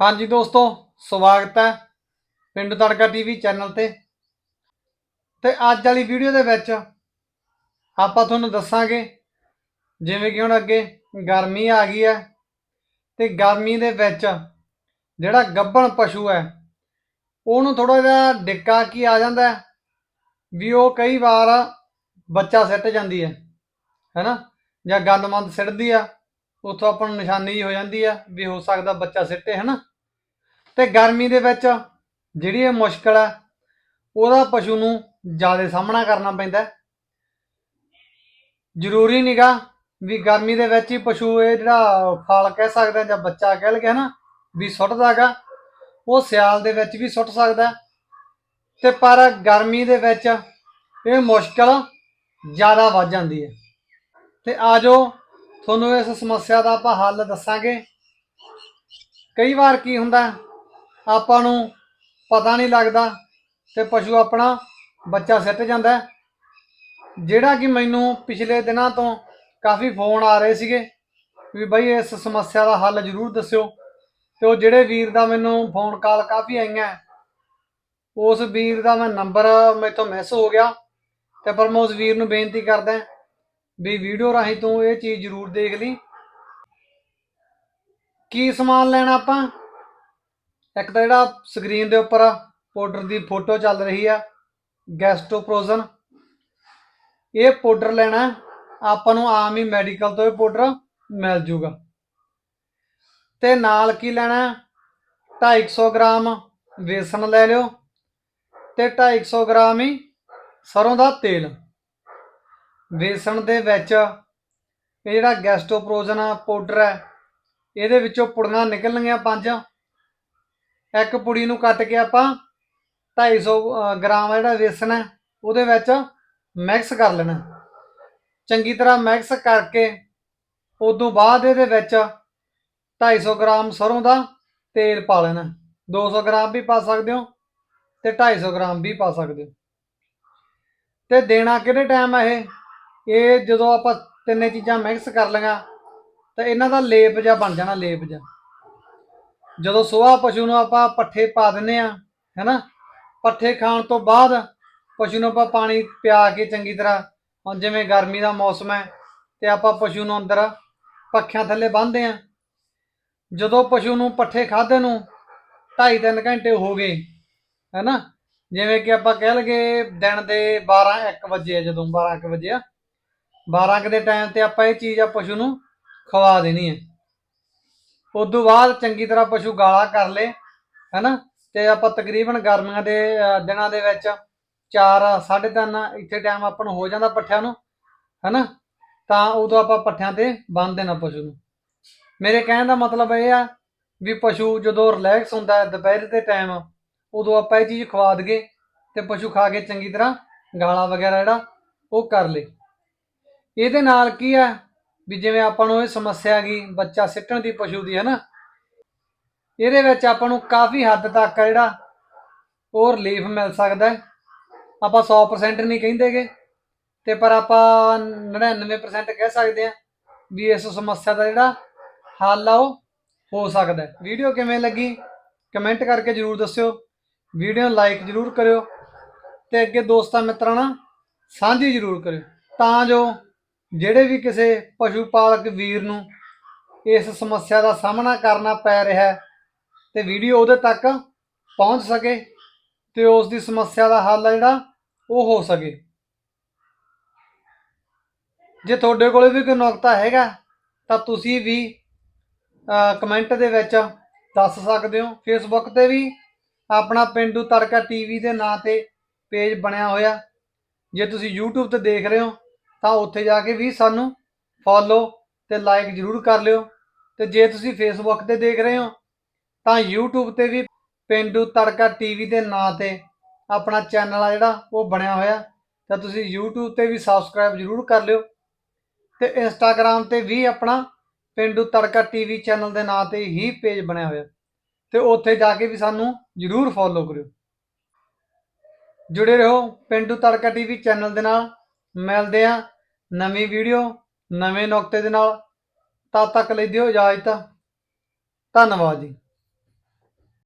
ਹਾਂਜੀ ਦੋਸਤੋ, ਸਵਾਗਤ ਹੈ ਪਿੰਡ ਤੜਕਾ ਟੀਵੀ ਚੈਨਲ ਤੇ। ਤੇ ਅੱਜ ਵਾਲੀ ਵੀਡੀਓ ਦੇ ਵਿੱਚ ਆਪਾਂ ਤੁਹਾਨੂੰ ਦੱਸਾਂਗੇ ਜਿਵੇਂ ਕਿ ਹੁਣ ਅੱਗੇ ਗਰਮੀ ਆ ਗਈ ਹੈ ਤੇ ਗਰਮੀ ਦੇ ਵਿੱਚ ਜਿਹੜਾ ਗੱਭਣ ਪਸ਼ੂ ਹੈ, ਉਹਨੂੰ ਥੋੜਾ ਜਿਹਾ ਡਿੱਕਾ ਕੀ ਆ ਜਾਂਦਾ ਵੀ ਉਹ ਕਈ ਵਾਰ ਬੱਚਾ ਸਿੱਟ ਜਾਂਦੀ ਹੈ ਹੈਨਾ ਜਾਂ ਗੰਦਮੰਦ ਸਿੱਟਦੀ ਆ। ਉੱਥੋਂ ਆਪਾਂ ਨੂੰ ਨਿਸ਼ਾਨੀ ਜਿਹੀ ਹੋ ਜਾਂਦੀ ਆ ਵੀ ਹੋ ਸਕਦਾ ਬੱਚਾ ਸਿੱਟੇ, ਹਨਾ ਤੇ ਗਰਮੀ ਦੇ ਵਿੱਚ ਜਿਹੜੀ ਇਹ ਮੁਸ਼ਕਲ ਆ, ਉਹਦਾ ਪਸ਼ੂ ਨੂੰ ਜ਼ਿਆਦਾ ਸਾਹਮਣਾ ਕਰਨਾ ਪੈਂਦਾ ਹੈ। ਜ਼ਰੂਰੀ ਨੀਗਾ ਵੀ ਗਰਮੀ ਦੇ ਵਿੱਚ ਹੀ ਪਸ਼ੂ ਇਹ ਜਿਹੜਾ ਫਲ ਕਹਿ ਸਕਦੇ ਜਾਂ ਬੱਚਾ ਕਹਿ ਲਗੇ ਹਨਾ, ਵੀ ਸੁੱਟਦਾਗਾ ਉਹ ਸਿਆਲ ਦੇ ਵਿੱਚ ਵੀ ਸੁੱਟ ਸਕਦਾ ਹੈ। ਤੇ ਪਰ ਗਰਮੀ ਦੇ ਵਿੱਚ ਇਹ ਮੁਸ਼ਕਲ ਜ਼ਿਆਦਾ ਵੱਧ ਜਾਂਦੀ ਹੈ ਤੇ ਆਜੋ ਤੁਹਾਨੂੰ ਇਸ ਸਮੱਸਿਆ ਦਾ ਆਪਾਂ ਹੱਲ ਦੱਸਾਂਗੇ। ਕਈ ਵਾਰ ਕੀ ਹੁੰਦਾ, ਆਪਾਂ ਨੂੰ ਪਤਾ ਨਹੀਂ ਲੱਗਦਾ ਤੇ ਪਸ਼ੂ ਆਪਣਾ ਬੱਚਾ ਸਿੱਟ ਜਾਂਦਾ। ਜਿਹੜਾ ਕਿ ਮੈਨੂੰ ਪਿਛਲੇ ਦਿਨਾਂ ਤੋਂ ਕਾਫੀ ਫੋਨ ਆ ਰਹੇ ਸੀਗੇ ਵੀ ਬਈ ਇਸ ਸਮੱਸਿਆ ਦਾ ਹੱਲ ਜ਼ਰੂਰ ਦੱਸਿਓ ਤੇ ਉਹ ਜਿਹੜੇ ਵੀਰ ਦਾ ਮੈਨੂੰ ਫੋਨ ਕਾਲ ਕਾਫੀ ਆਈਆਂ। ਉਸ ਵੀਰ ਦਾ ਮੈਂ ਨੰਬਰ ਮੈਥੋਂ ਮਿਸ ਹੋ ਗਿਆ ਤੇ ਪਰ ਮੈਂ ਉਸ ਵੀਰ ਨੂੰ ਬੇਨਤੀ ਕਰਦਾ ਵੀ ਵੀਡੀਓ ਰਾਹੀਂ ਤੂੰ ਇਹ ਚੀਜ਼ ਜ਼ਰੂਰ ਦੇਖ ਲਈ। ਕੀ ਸਮਾਨ ਲੈਣਾ ਆਪਾਂ? ਇੱਕ ਤਾਂ ਜਿਹੜਾ ਸਕਰੀਨ ਦੇ ਉੱਪਰ ਪਾਊਡਰ ਦੀ ਫੋਟੋ ਚੱਲ ਰਹੀ ਆ ਗੈਸਟੋਪ੍ਰੋਜ਼ਨ ਇਹ ਪਾਊਡਰ ਲੈਣਾ, ਆਪਾਂ ਨੂੰ ਆਮ ਹੀ ਮੈਡੀਕਲ ਤੋਂ ਇਹ ਪਾਊਡਰ ਮਿਲ ਜੂਗਾ। ਤੇ ਨਾਲ ਕੀ ਲੈਣਾ? ਹੈ? 250 ਗ੍ਰਾਮ ਵੇਸਣ ਲੈ ਲਿਓ। ਤੇ 250 ਗ੍ਰਾਮ ਹੀ ਸਰੋਂ ਦਾ ਤੇਲ। ਵੇਸਣ ਦੇ ਵਿੱਚ ਇਹ ਜਿਹੜਾ ਗੈਸਟੋਪ੍ਰੋਜ਼ਨ ਪਾਊਡਰ ਹੈ ਇਹਦੇ ਵਿੱਚੋਂ ਪੁੜੀਆਂ ਨਿਕਲਣਗੀਆਂ ਪੰਜ। ਇੱਕ ਪੁੜੀ ਨੂੰ ਕੱਟ ਕੇ ਆਪਾਂ 250 ਅ, ਗ੍ਰਾਮ ਜਿਹੜਾ ਵੇਸਣ ਹੈ ਉਹਦੇ ਵਿੱਚ ਮਿਕਸ ਕਰ ਲੈਣਾ। ਚੰਗੀ ਤਰ੍ਹਾਂ ਮਿਕਸ ਕਰਕੇ ਉਦੋਂ ਬਾਅਦ ਇਹਦੇ ਵਿੱਚ 250 ਗ੍ਰਾਮ ਸਰੋਂ ਦਾ ਤੇਲ ਪਾ ਲੈਣਾ। 200 ਗ੍ਰਾਮ ਵੀ ਪਾ ਸਕਦੇ ਹੋ ਤੇ 250 ਗ੍ਰਾਮ ਵੀ ਪਾ ਸਕਦੇ ਹੋ। ਤੇ ਦੇਣਾ ਕਿਹੜੇ ਟਾਈਮ ਆ ਇਹ? ਇਹ ਜਦੋਂ ਆਪਾਂ ਤਿੰਨੇ ਚੀਜ਼ਾਂ ਮਿਕਸ ਕਰ ਲਈਆਂ, ਤਾਂ ਇਹਨਾਂ ਦਾ ਲੇਪ ਜਿਹਾ ਬਣ ਜਾਣਾ, ਲੇਪ ਜਿਹਾ। ਜਦੋਂ ਸੋਹਾ ਪਸ਼ੂ ਨੂੰ ਆਪਾਂ ਪੱਠੇ ਪਾ ਦਿੰਨੇ ਆ ਹੈਨਾ? ਪੱਠੇ ਖਾਣ ਤੋਂ ਬਾਅਦ ਪਸ਼ੂ ਨੂੰ ਆਪਾਂ ਪਾਣੀ ਪਿਆ ਕੇ ਚੰਗੀ ਤਰ੍ਹਾਂ, ਹੁਣ ਜਿਵੇਂ ਗਰਮੀ ਦਾ ਮੌਸਮ ਹੈ, ਤੇ ਆਪਾਂ ਪਸ਼ੂ ਨੂੰ ਅੰਦਰ ਪੱਖਿਆਂ ਥੱਲੇ ਬੰਨਦੇ ਆ ਜਦੋਂ ਪਸ਼ੂ ਨੂੰ ਪੱਠੇ ਖਾਦੇ ਨੂੰ 2.5-3 ਘੰਟੇ ਹੋ ਗਏ, ਹੈਨਾ? ਜਿਵੇਂ ਕਿ ਆਪਾਂ ਕਹਿ ਲਗੇ ਦਿਨ ਦੇ 12 1 ਵਜੇ ਜਦੋਂ 12 1 ਵਜੇ ਆ 12 ਕੁ ਦੇ ਟਾਈਮ ਤੇ ਆਪਾਂ ਇਹ ਚੀਜ਼ ਆ ਪਸ਼ੂ ਨੂੰ ਖਵਾ ਦੇਣੀ ਹੈ। ਉਦੋਂ ਬਾਅਦ ਚੰਗੀ ਤਰ੍ਹਾਂ ਪਸ਼ੂ ਗਾਲਾ ਕਰ ਲੇ, ਹੈਨਾ? ਤੇ ਆਪਾਂ ਤਕਰੀਬਨ ਗਰਮੀਆਂ ਦੇ ਦਿਨਾਂ ਦੇ ਵਿੱਚ 4 3:30 ਇੱਥੇ ਟਾਈਮ ਆਪਾਂ ਨੂੰ ਹੋ ਜਾਂਦਾ ਪੱਠਿਆਂ ਨੂੰ, ਹੈਨਾ? ਤਾਂ ਉਦੋਂ ਆਪਾਂ ਪੱਠਿਆਂ ਤੇ ਬੰਨ ਦੇਣਾ ਪਸ਼ੂ ਨੂੰ। ਮੇਰੇ ਕਹਿਣ ਦਾ ਮਤਲਬ ਇਹ ਆ ਵੀ ਪਸ਼ੂ ਜਦੋਂ ਰਿਲੈਕਸ ਹੁੰਦਾ ਹੈ, ਦੁਪਹਿਰ ਦੇ ਟਾਈਮ ਉਦੋਂ ਆਪਾਂ ਇਹ ਚੀਜ਼ ਖਵਾ ਦਈਏ ਤੇ ਪਸ਼ੂ ਖਾ ਕੇ ਚੰਗੀ ਤਰ੍ਹਾਂ ਗਾਲਾ ਵਗੈਰਾ ਜਿਹੜਾ ਉਹ ਕਰ ਲੇ। ਇਹਦੇ ਨਾਲ ਕੀ ਆ? ਵੀ ਜਿਵੇਂ ਆਪਾਂ ਨੂੰ ਇਹ ਸਮੱਸਿਆ ਆ ਗਈ ਬੱਚਾ ਸਿੱਟਣ ਦੀ ਪਸ਼ੂ ਦੀ ਹੈ ਨਾ ਇਹਦੇ ਵਿੱਚ ਆਪਾਂ ਨੂੰ ਕਾਫੀ ਹੱਦ ਤੱਕ ਜਿਹੜਾ ਉਹ ਰਿਲੀਫ ਮਿਲ ਸਕਦਾ ਹੈ। ਆਪਾਂ 100% ਨਹੀਂ ਕਹਿੰਦੇਗੇ, ਤੇ ਪਰ ਆਪਾਂ 99% ਕਹਿ ਸਕਦੇ ਆ ਵੀ ਇਸ ਸਮੱਸਿਆ ਦਾ ਜਿਹੜਾ ਹੱਲ ਆ ਉਹ ਹੋ ਸਕਦਾ ਵੀਡੀਓ ਕਿਵੇਂ ਲੱਗੀ? ਕਮੈਂਟ ਕਰਕੇ ਜਰੂਰ ਦੱਸਿਓ। ਵੀਡੀਓ ਨੂੰ ਲਾਈਕ ਜਰੂਰ ਕਰਿਓ ਤੇ ਅੱਗੇ ਦੋਸਤਾਂ ਮਿੱਤਰਾਂ ਨਾਲ ਸਾਂਝੀ ਜਰੂਰ ਕਰਿਓ। ਤਾਂ ਜੋ ਜਿਹੜੇ ਵੀ ਕਿਸੇ ਪਸ਼ੂ ਪਾਲਕ ਵੀਰ ਨੂੰ ਇਸ ਸਮੱਸਿਆ ਦਾ ਸਾਹਮਣਾ ਕਰਨਾ ਪੈ ਰਿਹਾ ਹੈ ਤੇ ਵੀਡੀਓ ਉਹਦੇ ਤੱਕ ਪਹੁੰਚ ਸਕੇ ਤੇ ਉਸ ਦੀ ਸਮੱਸਿਆ ਦਾ ਹੱਲ ਆ ਜਿਹੜਾ, ਉਹ ਹੋ ਸਕੇ। ਜੇ ਤੁਹਾਡੇ ਕੋਲੇ ਵੀ ਕੋਈ ਨੁਕਤਾ ਹੈਗਾ, ਤਾਂ ਤੁਸੀਂ ਵੀ ਕਮੈਂਟ ਦੇ ਵਿੱਚ ਦੱਸ ਸਕਦੇ ਹੋ। ਫੇਸਬੁੱਕ ਤੇ ਵੀ ਆਪਣਾ ਪਿੰਡੂ ਤੜਕਾ ਟੀਵੀ ਦੇ ਨਾਂ ਤੇ ਪੇਜ ਬਣਿਆ ਹੋਇਆ। ਜੇ ਤੁਸੀਂ YouTube ਤੇ ਦੇਖ ਰਹੇ ਹੋ ਤਾਂ ਉੱਥੇ ਜਾ ਕੇ ਵੀ ਸਾਨੂੰ ਫੋਲੋ ਤੇ ਲਾਈਕ ਜਰੂਰ ਕਰ ਲਿਓ। ਤੇ ਜੇ ਤੁਸੀਂ ਫੇਸਬੁੱਕ ਤੇ ਦੇਖ ਰਹੇ ਹੋ, ਤਾਂ YouTube ਤੇ ਵੀ ਪਿੰਡੂ ਤੜਕਾ ਟੀਵੀ ਦੇ ਨਾਂ ਤੇ ਆਪਣਾ ਚੈਨਲ ਆ ਜਿਹੜਾ, ਉਹ ਬਣਿਆ ਹੋਇਆ। ਤਾਂ ਤੁਸੀਂ YouTube ਤੇ ਵੀ ਸਬਸਕ੍ਰਾਈਬ ਜਰੂਰ ਕਰ ਲਿਓ। ਤੇ Instagram ਤੇ ਵੀ ਆਪਣਾ ਪਿੰਡੂ ਤੜਕਾ ਟੀਵੀ ਚੈਨਲ ਦੇ ਨਾਂ ਤੇ ਹੀ ਪੇਜ ਬਣਿਆ ਹੋਇਆ। ਤੇ ਉੱਥੇ ਜਾ ਕੇ ਵੀ ਸਾਨੂੰ ਜਰੂਰ ਫੋਲੋ ਕਰਿਓ। ਜੁੜੇ ਰਹੋ ਪਿੰਡੂ ਤੜਕਾ ਟੀਵੀ ਚੈਨਲ ਦੇ ਨਾਲ। ਮਿਲਦੇ ਆ ਨਵੀਂ ਵੀਡੀਓ, ਨਵੇਂ ਨੁਕਤੇ ਦੇ ਨਾਲ। ਤਦ ਤੱਕ ਲਈ ਦਿਓ ਇਜਾਜ਼ਤ। ਧੰਨਵਾਦ ਜੀ।